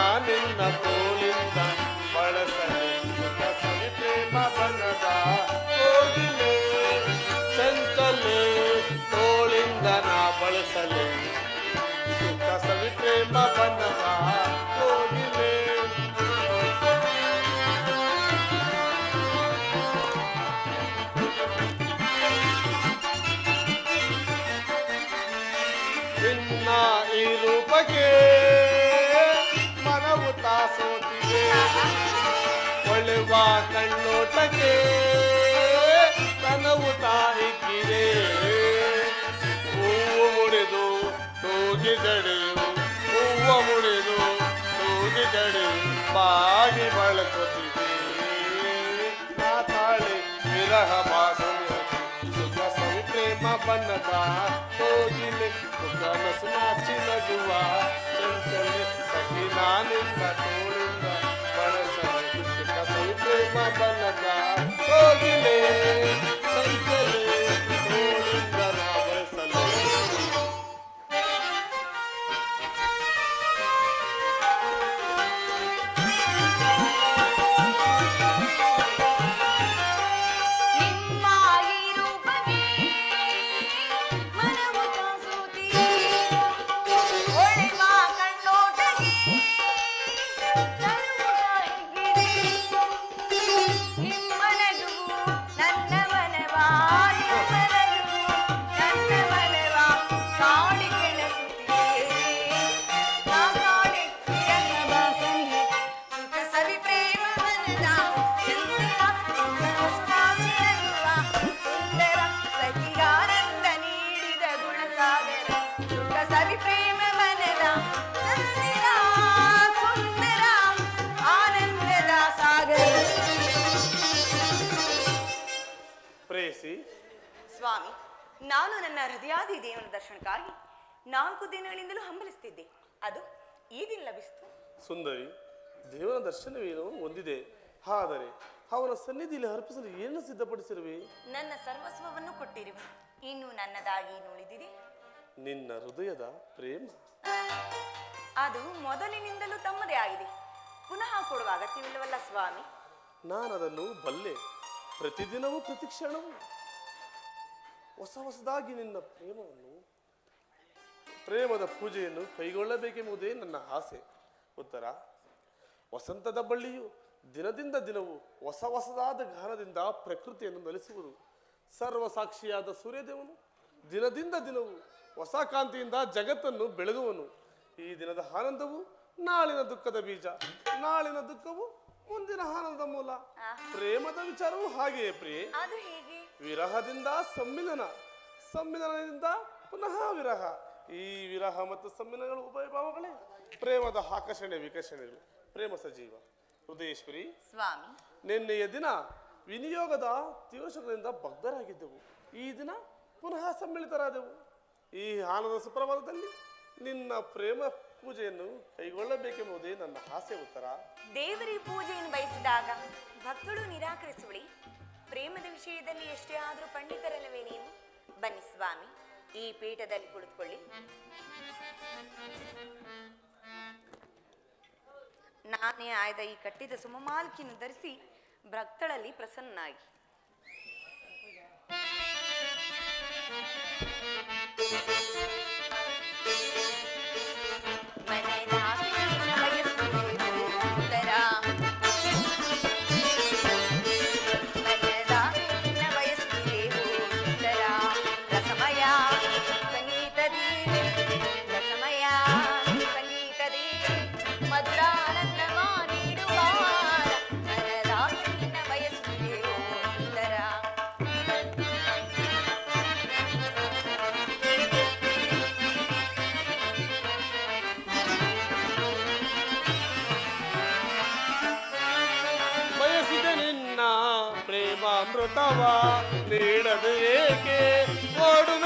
ನಿನ್ನ ತೋಳಿಂದ ಬಳಸಲು ಪ್ರೇಮ ಬನದ ಕೋಗಿಲೆ. ಚಂಚಲೆ ತೋಳಿಂದ ನಾ ಬಳಸಲು ಪ್ರೇಮ ನಿನ್ನ ಈ ರೂಪಕ್ಕೆ ಹೊಳೆವ ಕಣ್ಣೋಟಕ್ಕೆ ತನವು ತಾಯಿಕ್ಕಿದೆ ಹೂವು ಮುಡಿದು ತೂಗಿ ಹೂವ ಹೂವು ಮುಡಿದು ತೂಗಿ ಜಡೆಯು ಬಾಗಿ ಬಳಸುತ್ತಿದೆ ಮಾತಾಳೆ, ವಿರಹ ಬಾಸುವೆ ಸುಖ ಸವಿ ಪ್ರೇಮ ಬನ್ನದ ತೋಗಿಲೆ ಕನಸು ನಾಚಿ ನಗುವ ಚಂಚಲೆ, ಸಖಿ ನಾನಿಂದ ಸುಖ ಸವಿ ಹೃದಯಾದಿ ದೇವನ ದರ್ಶನಕ್ಕಾಗಿ ನಾಲ್ಕು ದಿನಗಳಿಂದಲೂ ಹಂಬಲಿಸ್ತಿದ್ದೆ. ಅದು ಈ ದಿನ ಲಭಿಸಿತು. ಸುಂದರಿ ದೇವರ ದರ್ಶನವೇನೋ ಹೊಂದಿದೆ. ಆದರೆ ಅವನ ಸನ್ನಿಧಿಯಲ್ಲಿ ಅರ್ಪಿಸಲು ಏನು ಸಿದ್ಧಪಡಿಸಿರುವೆ? ನನ್ನ ಸರ್ವಸ್ವವನ್ನು ಕೊಟ್ಟಿರುವ. ಇನ್ನು ನನ್ನದಾಗಿ ನುಳಿದಿದೆ. ನಿನ್ನ ಹೃದಯದ ಪ್ರೇಮ. ಅದು ಮೊದಲಿನಿಂದಲೂ ತಮ್ಮದೇ ಆಗಿದೆ. ಪುನಃ ಕೊಡುವ ಅಗತ್ಯವಿಲ್ಲವಲ್ಲ ಸ್ವಾಮಿ? ನಾನದನ್ನು ಬಲ್ಲೆ ಪ್ರತಿದಿನವೂ ಪ್ರತಿ ಕ್ಷಣವೂ ಹೊಸ ಹೊಸದಾಗಿ ನಿನ್ನ ಪ್ರೇಮವನ್ನು ಪ್ರೇಮದ ಪೂಜೆಯನ್ನು ಕೈಗೊಳ್ಳಬೇಕೆಂಬುದೇ ನನ್ನ ಆಸೆ. ಉತ್ತರ ವಸಂತದ ಬಳ್ಳಿಯು ದಿನದಿಂದ ದಿನವೂ ಹೊಸ ಹೊಸದಾದ ಗಾನದಿಂದ ಪ್ರಕೃತಿಯನ್ನು ನಲಿಸುವುದು ಸರ್ವ ಸಾಕ್ಷಿಯಾದ ಸೂರ್ಯದೇವನು ದಿನದಿಂದ ದಿನವೂ ಹೊಸ ಕಾಂತಿಯಿಂದ ಜಗತ್ತನ್ನು ಬೆಳಗುವನು. ಈ ದಿನದ ಆನಂದವು ನಾಳಿನ ದುಃಖದ ಬೀಜ. ನಾಳಿನ ದುಃಖವು ಮುಂದಿನ ಆನಂದ ಮೂಲ. ಪ್ರೇಮದ ವಿಚಾರವು ಹಾಗೆಯೇ ಪ್ರಿಯೆ. ಅದು ಹೇಗೆ? ವಿರಹದಿಂದ ಸಮ್ಮಿಲನ ಸಮ್ಮಿಲನದಿಂದ ಪುನಃ ವಿರಹ. ಈ ವಿರಹ ಮತ್ತು ಸಮ್ಮಿಲನಗಳು ಉಭಯ ಭಾವಗಳೇ. ಪ್ರೇಮದ ಆಕರ್ಷಣೆ ವಿಕರ್ಷಣೆಗಳು. ಪ್ರೇಮ ಸಜೀವ. ಹೃದಯೇಶ್ವರಿ ಸ್ವಾಮಿ. ನಿನ್ನೆಯ ದಿನ ವಿನಿಯೋಗದ ತೀವ್ರಗಳಿಂದ ಬಗ್ಧರಾಗಿದ್ದೆವು ಈ ದಿನ ಪುನಃ ಸಮ್ಮಿಳಿತರಾದೆವು ಈ ಆನಂದ ಸುಪ್ರಭಾತದಲ್ಲಿ ನಿನ್ನ ಪ್ರೇಮ ಪೂಜೆಯನ್ನು ಕೈಗೊಳ್ಳಬೇಕೆಂಬುದೇ ನನ್ನ ಆಸೆ ಉತ್ತರ. ದೇವರಿ ಪೂಜೆಯನ್ನು ಬಯಸಿದಾಗ ಭಕ್ತಳು ನಿರಾಕರಿಸುವಳಿ. ಪ್ರೇಮದ ವಿಷಯದಲ್ಲಿ ಎಷ್ಟೇ ಆದರೂ ಪಂಡಿತರಲ್ಲವೇ ನೀವು? ಬನ್ನಿ ಸ್ವಾಮಿ, ಈ ಪೀಠದಲ್ಲಿ ಕುಳಿತುಕೊಳ್ಳಿ. ನಾನೇ ಆಯ್ದ ಈ ಕಟ್ಟಿದ ಸುಮಮಾಲ್ಕಿನ ಧರಿಸಿ ಭಕ್ತಳಲ್ಲಿ ಪ್ರಸನ್ನಾಗಿ ಮಧುರಾನಂದವ ನೀಡದು ಏಕೆ ಓಡುವೆನೆ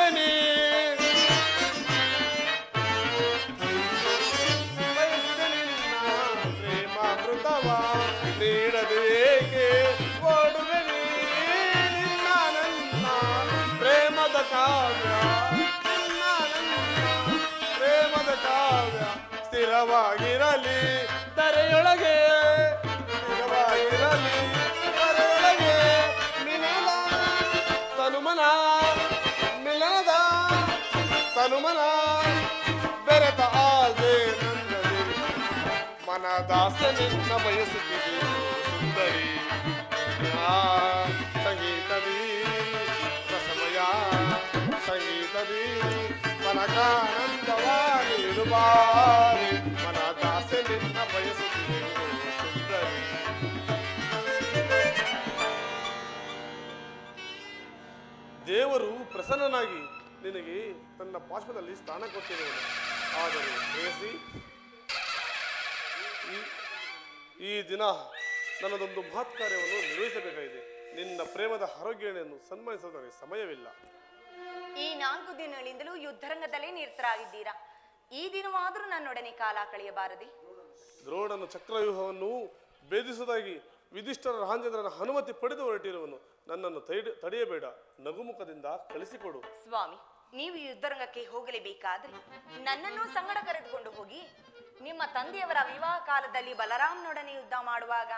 ತನುಮನ ಮಿಲನದ ತನುಮನ ಬೆರೆತ ಆಲ್ದೆ ನಂದದಿ ಮನದಾಸನಿನ್ನ ಬಯಸುತ್ತಿದೆ ಸುಂದರಿ ಆ ಸಂಗೀತದಿ ರಸಮಯ ಸಂಗೀತದಿ ಮನಕಾನಂದವಾಗಿ ಇರುಬಾರಿ ಮನದಾಸನಿನ್ನ ಬಯಸುತ್ತಿದೆ ದೇವರು ಪ್ರಸನ್ನನಾಗಿ ನಿನಗೆ ತನ್ನ ಪಾರ್ಶ್ವದಲ್ಲಿ ಸ್ಥಾನ ಕೊಟ್ಟಿರುವನು ಆದರೆ ಪ್ರೇಯಸಿ ಈ- ದಿನ ನನ್ನದೊಂದು ಮಹತ್ ಕಾರ್ಯವನ್ನು ನಿರ್ವಹಿಸಬೇಕಾಗಿದೆ. ನಿನ್ನ ಪ್ರೇಮದ ಆರೋಗ್ಯಣೆಯನ್ನು ಸನ್ಮಾನಿಸುವುದಕ್ಕೆ ಸಮಯವಿಲ್ಲ. ಈ ನಾಲ್ಕು ದಿನಗಳಿಂದಲೂ ಯುದ್ಧರಂಗದಲ್ಲೇ ನಿರತರಾಗಿದ್ದೀರಾ? ಈ ದಿನವಾದರೂ ನನ್ನೊಡನೆ ಕಾಲ ಕಳೆಯಬಾರದೆ? ದ್ರೋಣನ ಚಕ್ರವ್ಯೂಹವನ್ನು ಭೇದಿಸುವುದಾಗಿ ವಿಧಿಷ್ಠರ ರಾಜೇಂದ್ರನ ಅನುಮತಿ ಪಡೆದು ಹೊರಟಿರುವನು. ನನ್ನನ್ನು ತಡೆ- ತಡೆಯಬೇಡ. ನಗುಮುಖದಿಂದ ಕಳಿಸಿಕೊಡು. ಸ್ವಾಮಿ ನೀವು ಯುದ್ಧರಂಗಕ್ಕೆ ಹೋಗಲೇಬೇಕಾದ್ರೆ ನನ್ನನ್ನು ಸಂಗಡ ಕರೆದುಕೊಂಡು ಹೋಗಿ ನಿಮ್ಮ ತಂದೆಯವರ ವಿವಾಹ ಕಾಲದಲ್ಲಿ ಬಲರಾಮ್ನೊಡನೆ ಯುದ್ಧ ಮಾಡುವಾಗ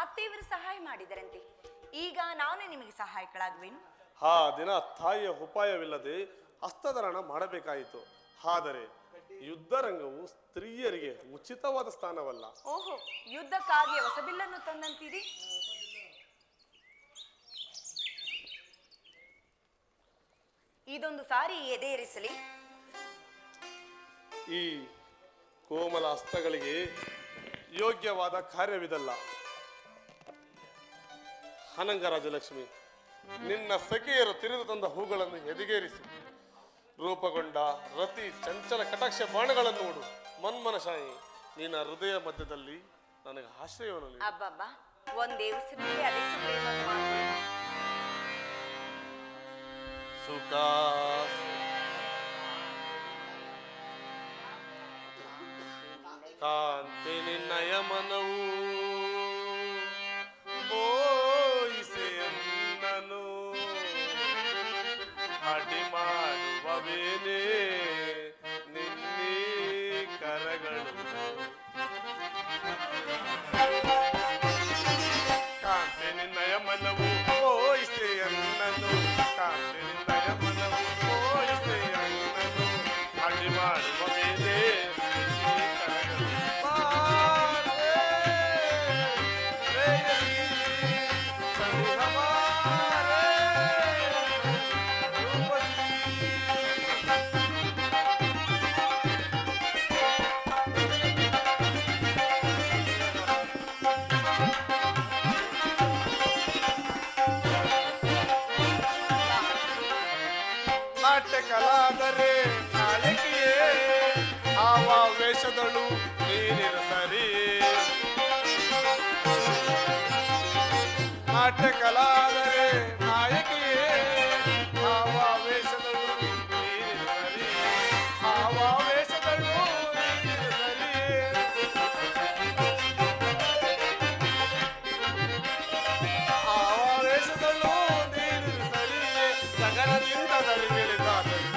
ಅತ್ತೆಯವರು ಸಹಾಯ ಮಾಡಿದರಂತೆ. ಈಗ ನಾನು ನಿಮಗೆ ಸಹಾಯಕಳಾಗುವೆನು. ಆ ದಿನ ತಾಯಿಯ ಉಪಾಯವಿಲ್ಲದೆ ಹಸ್ತಧಾರಣ ಮಾಡಬೇಕಾಯಿತು. ಆದರೆ ಯುದ್ಧರಂಗವು ಸ್ತ್ರೀಯರಿಗೆ ಉಚಿತವಾದ ಸ್ಥಾನವಲ್ಲ. ಓಹೋ ಯುದ್ಧಕ್ಕಾಗಿ ಹೊಸಬಿಲ್ಲನ್ನು ತಂದಂತೀರಿ? ಇದೊಂದು ಸಾರಿ ಎದೆಯೇರಿಸಲಿ ಈ ಕೋಮಲ ಹಸ್ತಗಳಿಗೆ ಯೋಗ್ಯವಾದ ಕಾರ್ಯವಿದಲ್ಲ ಹನಂಗರಾಜ ರಾಜಲಕ್ಷ್ಮಿ ನಿನ್ನ ಸಖಿಯರು ತಿರಿದು ತಂದ ಹೂಗಳನ್ನು ಎದೆಗೇರಿಸಿ ರೂಪಗೊಂಡ ರತಿ ಚಂಚಲ ಕಟಾಕ್ಷ ಬಾಣಗಳನ್ನು ನೋಡು ಮನ್ಮನಶಾಯಿ ನಿನ್ನ ಹೃದಯ ಮಧ್ಯದಲ್ಲಿ ನನಗೆ ಆಶ್ರಯವನ್ನು ನೀಡು. ಅಬ್ಬಬ್ಬ ಒಂದೇ ಉಸಿರಿನಲ್ಲಿ ಅದೆಷ್ಟು. ಸುಖ ಕಾಂತಿ ನಿನ್ನಯ ಕಲಾದರೆ ನಾಯಕಿಯೇ ಆವ ವೇಷದಳು ನೀರಿನ ಸರಿ ನಾಟ್ಯ ಕಲಾದರೆ Sita Dari Vele Tata.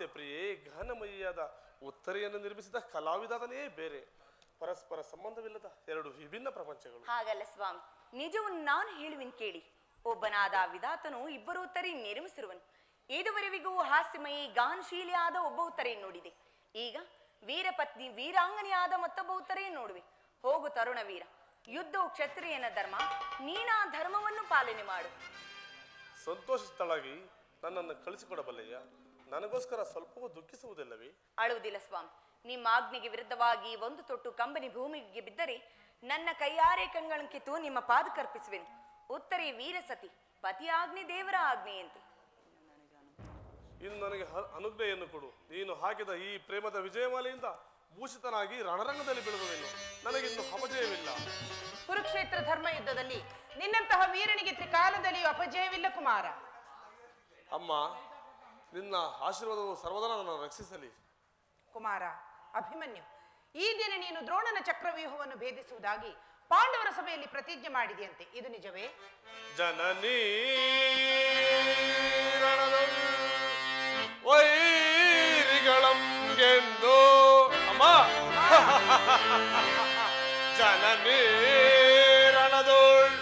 ಹಾಸ್ಯ ಪ್ರಿಯೇ ಗಹನಮಯಿಯಾದ ಉತ್ತರೆಯನ್ನು ನಿರ್ಮಿಸಿದ ಕಲಾವಿದಾದನೇ ಬೇರೆ. ಪರಸ್ಪರ ಸಂಬಂಧವಿಲ್ಲದ ಎರಡು ವಿಭಿನ್ನ ಪ್ರಪಂಚಗಳು. ಹಾಗಲ್ಲ ಸ್ವಾಮಿ. ನಿಜವನ್ನು ನಾನು ಹೇಳುವಿನ ಕೇಳಿ. ಒಬ್ಬನಾದ ವಿಧಾತನು ಇಬ್ಬರು ಉತ್ತರಿ ನಿರ್ಮಿಸಿರುವನು. ಇದುವರೆವಿಗೂ ಹಾಸ್ಯಮಯಿ ಗಾನಶೀಲಿಯಾದ ಒಬ್ಬ ಉತ್ತರೆಯನ್ನು ನೋಡಿದೆ. ಈಗ ವೀರಪತ್ನಿ ವೀರಾಂಗನೆಯಾದ ಮತ್ತೊಬ್ಬ ಉತ್ತರೆಯನ್ನು ನೋಡುವೆ. ಹೋಗು ತರುಣ ವೀರ. ಯುದ್ಧವು ಕ್ಷತ್ರಿಯನ ಧರ್ಮ ನೀನಾ ಧರ್ಮವನ್ನು ಪಾಲನೆ ಮಾಡು. ಸಂತೋಷಿತಳಾಗಿ ನನ್ನನ್ನು ಕಳಿಸಿಕೊಡಬಲ್ಲೆಯ? ನನಗೋಸ್ಕರ ಸ್ವಲ್ಪವೂ ದುಃಖಿಸುವುದಿಲ್ಲವೇ? ಅಳುವುದಿಲ್ಲ ಸ್ವಾಮಿ. ನಿಮ್ಮ ಆಜ್ಞೆಗೆ ವಿರುದ್ಧವಾಗಿ ಒಂದು ತೊಟ್ಟು ಕಂಬನಿ ಭೂಮಿಗೆ ಬಿದ್ದರೆ ನನ್ನ ಕೈಯಾರೆ ಕಂಗಳಂಕಿತು ಕಿತ್ತು ನಿಮ್ಮ ಪಾದಕರ್ಪಿಸುವೆನು ಉತ್ತರೆ ವೀರಸತಿ ಪತಿ ಆಜ್ಞೆ ದೇವರ ಆಜ್ಞೆಯಂತೆ. ಇನ್ನು ನನಗೆ ಹ- ಅನುಜ್ಞೆಯನ್ನು ಕೊಡು. ನೀನು ಹಾಕಿದ ಈ ಪ್ರೇಮದ ವಿಜಯಮಾಲೆಯಿಂದ ಭೂಷಿತನಾಗಿ ರಣರಂಗದಲ್ಲಿ ಬೆಳೆದುವೆನು ನನಗಿನ್ನು ಅಪಜಯವಿಲ್ಲ. ಕುರುಕ್ಷೇತ್ರ ಧರ್ಮ ಯುದ್ಧದಲ್ಲಿ ನಿನ್ನಂತಹ ವೀರನಿಗೆ ತ್ರಿಕಾಲದಲ್ಲಿಯೂ ಅಪಜಯವಿಲ್ಲ ಕುಮಾರ. ಅಮ್ಮ ನಿನ್ನ ಆಶೀರ್ವಾದವು ಸರ್ವದಾ ನನ್ನ ರಕ್ಷಿಸಲಿ. ಕುಮಾರ ಅಭಿಮನ್ಯು ಈ ದಿನ ನೀನು ದ್ರೋಣನ ಚಕ್ರವ್ಯೂಹವನ್ನು ಭೇದಿಸುವುದಾಗಿ ಪಾಂಡವರ ಸಭೆಯಲ್ಲಿ ಪ್ರತಿಜ್ಞೆ ಮಾಡಿದೆಯಂತೆ. ಇದು ನಿಜವೇ? ಜನನೀ ರಣದಂ ವೈರಿಗಳಂಗೆಂದು ಅಮ್ಮ! ಜನನೀ ರಣದೋಳ್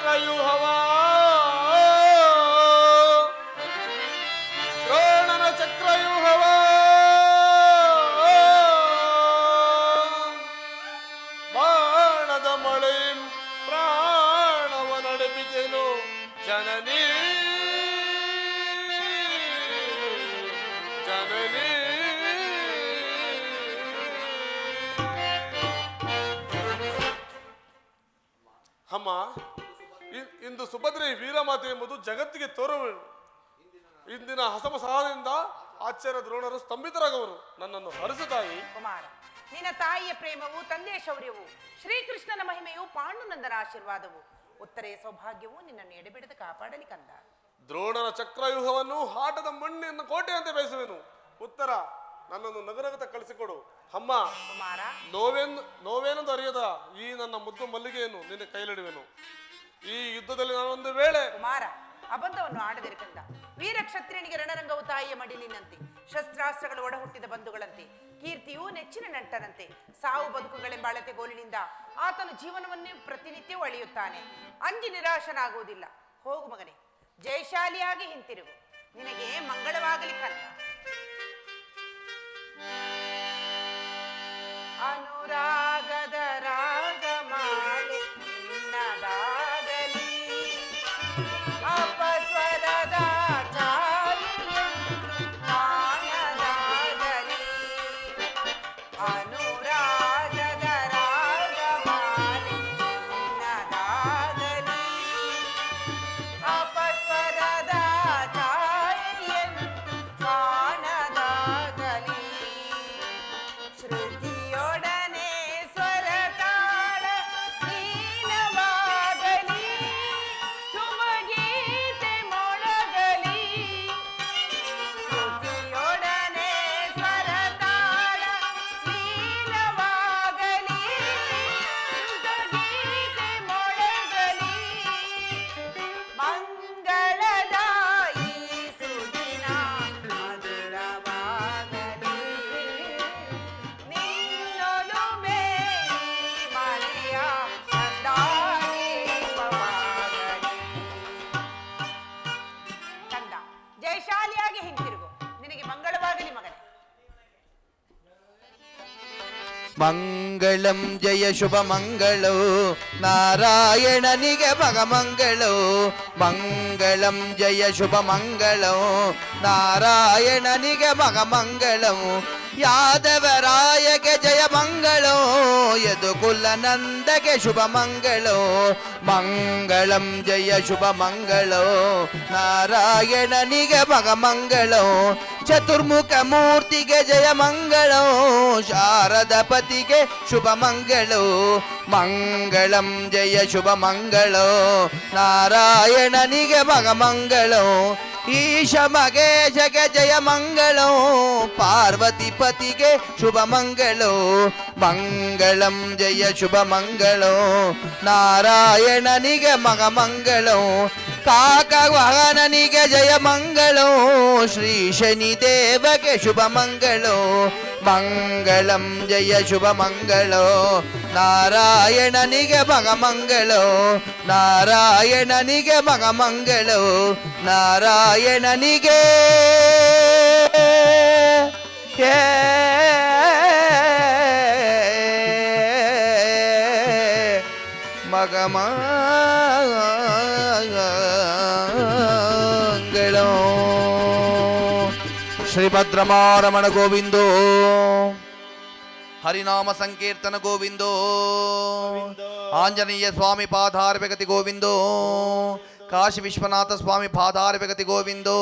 ದ್ರೋಣನ ಚಕ್ರವ್ಯೂಹವ ದ್ರೋಣನ ಚಕ್ರವ್ಯೂಹವ ಬಾಣದ ಮಳೆ ಪ್ರಾಣವ ನಡೆಬಿದೆನು ಜನನೀ. ಜನನೀ. ಅಮ್ಮ. ಇಂದು ಸುಭದ್ರೆ ವೀರಮಾತೆ ಎಂಬುದು ಜಗತ್ತಿಗೆ ತೋರುವ. ಇಂದಿನ ಹಸಮ ಸಹದಿಂದ ಆಚಾರ್ಯ ದ್ರೋಣರು ಸ್ತಂಭಿತರಾಗವರು. ನನ್ನನ್ನು ಹರಿಸುತ್ತಾಯಿ ಕುಮಾರ ನಿನ್ನ ತಾಯಿಯ ಪ್ರೇಮವು ತಂದೆಯ ಶೌರ್ಯವು ಶ್ರೀಕೃಷ್ಣನ ಮಹಿಮೆಯು ಪಾಂಡುನಂದರ ಆಶೀರ್ವಾದವು. ಉತ್ತರೆಯ ಸೌಭಾಗ್ಯವು ನಿನ್ನನ್ನು ಎಡೆಬಿಡದೆ ಕಾಪಾಡಲಿ ಕಂದ. ದ್ರೋಣನ ಚಕ್ರವ್ಯೂಹವನ್ನು ಹಾಟದ ಮಣ್ಣಿನ ಕೋಟೆಯಂತೆ ಬಯಸುವೆನು. ಉತ್ತರ ನನ್ನನ್ನು ನಗರಗತ ಕಳಿಸಿಕೊಡು. ಅಮ್ಮ ಕುಮಾರ. ನೋವೆನ್ನು ನೋವೆನು ಅರಿಯದ ಈ ನನ್ನ ಮುದ್ದು ಮಲ್ಲಿಗೆಯನ್ನು ನಿನ್ನ ಕೈಲಿಡುವೆನು. ಈ ಯುದ್ಧದಲ್ಲಿ ನಾನೊಂದು ವೇಳೆ ಕುಮಾರ, ಅಬಂಧವನ್ನು ಆಡದಿರಿ ಕಂದ. ವೀರ ಕ್ಷತ್ರಿಯನಿಗೆ ರಣರಂಗವು ತಾಯಿಯ ಮಡಿಲಿನಂತೆ, ಶಸ್ತ್ರಾಸ್ತ್ರಗಳು ಒಡಹುಟ್ಟಿದ ಬಂಧುಗಳಂತೆ, ಕೀರ್ತಿಯು ನೆಚ್ಚಿನ ನಂಟನಂತೆ. ಸಾವು ಬದುಕುಗಳೆಂಬ ಅಳತೆ ಗೋಲಿನಿಂದ ಆತನು ಜೀವನವನ್ನೇ ಪ್ರತಿನಿತ್ಯವೂ ಅಳೆಯುತ್ತಾನೆ. ಅಂಜಿ ನಿರಾಶನಾಗುವುದಿಲ್ಲ. ಹೋಗು ಮಗನೇ, ಜಯಶಾಲಿಯಾಗಿ ಹಿಂತಿರುಗು. ನಿನಗೆ ಮಂಗಳವಾಗಲಿ ಕಲ್ಲ ಅನುರಾಗದ மங்களம் ஜெய சுபமங்களோ. நாராயணனிக பகமங்களோ மங்களம் ஜெய சுபமங்களோ. நாராயணனிக பகமங்களோ ಮಂಗಳೋ ನಾರಾಯಣನಿಗೆ ಮಗ ಮಂಗಳೋ ಯಾದವರಾಯಗೆ ಜಯ ಮಂಗಳೋ ಯದು ಯದುಕುಲ ನಂದಗೆ ಶುಭ ಮಂಗಳೋ ಮಂಗಳಂ ಜಯ ಶುಭ ಮಂಗಳೋ ನಾರಾಯಣನಿಗೆ ಮಗ ಮಂಗಳೋ ಚತುರ್ಮುಖ ಮೂರ್ತಿಗೆ ಜಯ ಮಂಗಳೋ ಶಾರದ ಪತಿಗೆ ಶುಭ ಮಂಗಳೋ ಮಂಗಳಂ ಜಯ ಶುಭ ಮಂಗಳೋ ನಾರಾಯಣನಿಗೆ ಮಗ ಮಂಗಳೋ ईश मगेश के जय मङ्गलो पार्वतीपतिगे शुभमङ्गलो मङ्गलं जय शुभमङ्गलो नारायणनिगे मगमङ्गलो काकवहननिगे जय मङ्गलो श्री शनिदेवके शुभमङ्गलो मङ्गलं जय शुभमङ्गलो ದೇವಗೆ ಶುಭ ಮಂಗಳೋ ಮಂಗಳಂ ಜಯ ಶುಭ ಮಂಗಳೋ ನಾರಾಯಣನಿಗೆ ಮಗ ಮಂಗಳೋ ನಾರಾಯಣನಿಗೆ ಮಗ ಮಂಗಳೋ ನಾರಾಯಣನಿಗೆ ಏ ಮಗ ಮಂಗಳೋ ಶ್ರೀಭದ್ರಮಾರಮಣ హరినామ సంకీర్తన గోవిందో. ఆంజనేయ స్వామి పాదార పాదార్వగతి గోవిందో. కాశీ విశ్వనాథ స్వామి పాదార పాదారవిగతి గోవిందో.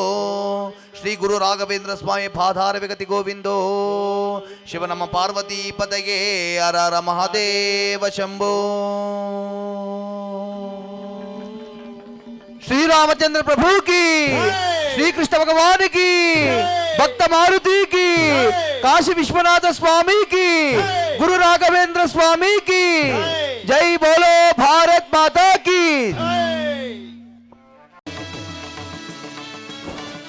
శ్రీ గురు రాఘవేంద్ర స్వామి పాదార పాదారవిగతి గోవిందో. శివ నమ పార్వతీ పదగే అరర మహాదేవ శంభో. శ్రీరామచంద్ర ప్రభుకి శ్రీకృష్ణ భగవానికి भक्त मारुति की काशी विश्वनाथ स्वामी की गुरु राघवेंद्र स्वामी की जय बोलो भारत माता की।